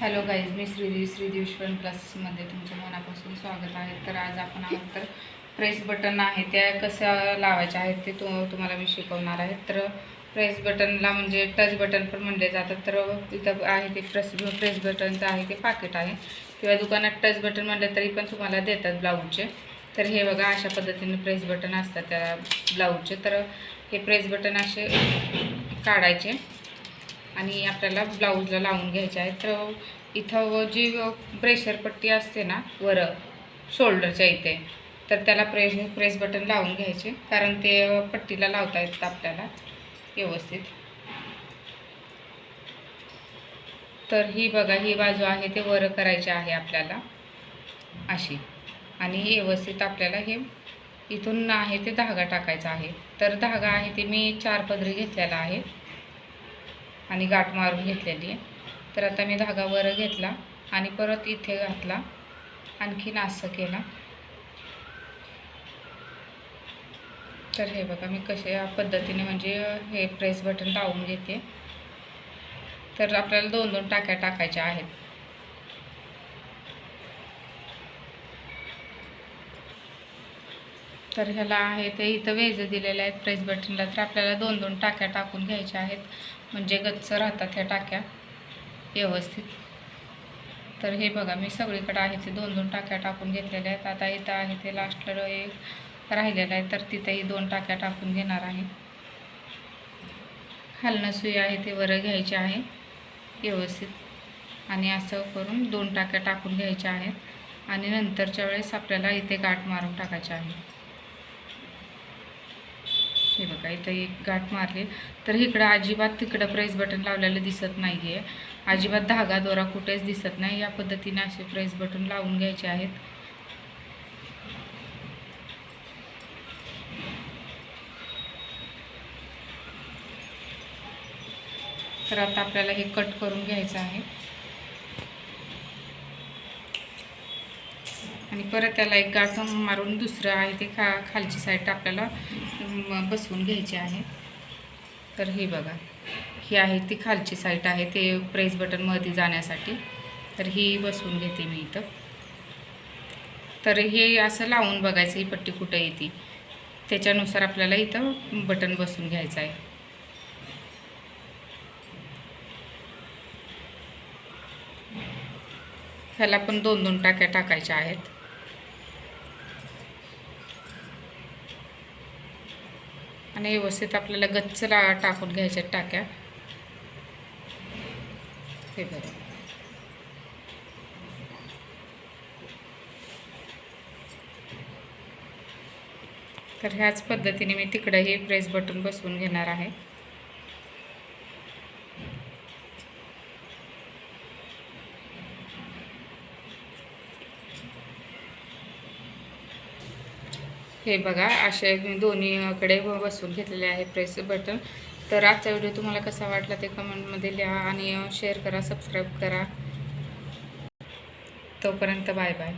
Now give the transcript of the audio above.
Hello guys मी श्रीदेवी श्रीदेवी श्वन क्लासेसमध्ये तुमचं मनापासून स्वागत आहे. तर आज आपण आहोत तर प्रेस बटन आहे त्या कशा लावायच्या आहेत ते तु तुम्हाला मी शिकवणार आहे. तर प्रेस बटनला म्हणजे टच बटन पण म्हणले जातात. तर इथं आहे ते प्रेस प्रेस बटनचं आहे ते पाकिट आहे. किंवा दुकानात टच बटन म्हणलं तरी पण तुम्हाला देतात ब्लाऊजचे तर हे बघा अशा पद्धतीने प्रेस बटन असतात त्या ब्लाऊजचे तर हे प्रेस बटन असे काढायचे. आणि आपल्याला ब्लाऊजला लावून घ्यायचे आहे तर इथं जी प्रेशर पट्टी असते ना वर शोल्डरच्या इथे तर त्याला प्रेस प्रेस बटन लावून घ्यायचे कारण ते पट्टीला लावता येतं आपल्याला व्यवस्थित. तर ही बघा ही बाजू आहे ते वर करायची आहे आपल्याला अशी. आणि व्यवस्थित आपल्याला हे इथून आहे ते धागा टाकायचा आहे. तर धागा आहे ते मी चार पदरी घेतलेला आहे. आणि गाठ मारून घेतलेली आहे. तर आता मी धागा वर घेतला आणि परत इथे घातला. आणखीन असं केला. तर हे बघा मी कशा या पद्धतीने म्हणजे हे प्रेस बटन लावून घेते. तर आपल्याला दोन दोन टाक्या टाकायच्या आहेत. तर ह्याला आहे ते इथं वेज दिलेले आहेत प्रेस बटनला तर आपल्याला दोन दोन टाक्या टाकून घ्यायच्या आहेत. म्हणजे गच्च राहतात ह्या टाक्या. व्यवस्थित. तर हे बघा मी सगळीकडे आहे ते दोन दोन टाक्या टाकून घेतलेल्या आहेत. आता इथं आहे ते लास्टला एक राहिलेलं आहे. तर तिथेही दोन टाक्या टाकून घेणार आहे. खालणं सुई आहे ते वर घ्यायची आहे. व्यवस्थित. आणि असं करून दोन टाक्या टाकून घ्यायच्या आहेत. आणि नंतरच्या वेळेस आपल्याला इथे गाठ मारून टाकायचे आहे. हे बघा इथं एक गाठ मारली. तर इकडं अजिबात तिकडं प्रेस बटन लावलेलं दिसत नाही आहे अजिबात धागा दोरा कुठेच दिसत नाही. या पद्धतीने असे प्रेस बटन लावून घ्यायचे आहेत. तर आता आपल्याला हे कट करून घ्यायचं आहे. आणि परत त्याला एक गाठ मारून दुसरं आहे ते खा खालची साईड आपल्याला बसवून घ्यायची आहे. तर हे बघा ही आहे ती खालची साईट आहे ते प्रेस बटनमध्ये जाण्यासाठी. तर ही बसवून घेते मी इथं. तर हे असं लावून बघायचं ही पट्टी कुठं येते. त्याच्यानुसार आपल्याला इथं बटन बसवून घ्यायचं आहे. ह्याला पण दोन दोन टाक्या टाकायच्या आहेत. आणि व्यवस्थित आपल्याला गच्चला टाकून घ्यायच्या टाक्या. हे बघा. तर ह्याच पद्धतीने मी तिकडंही प्रेस बटन बसवून घेणार आहे. हे बघा असे मी दोन्हीकडे बसवून घेतलेले आहे प्रेस बटन तर आजचा व्हिडिओ तुम्हाला कसा वाटला ते कमेंटमध्ये लिहा आणि शेअर करा सबस्क्राईब करा. तोपर्यंत बाय बाय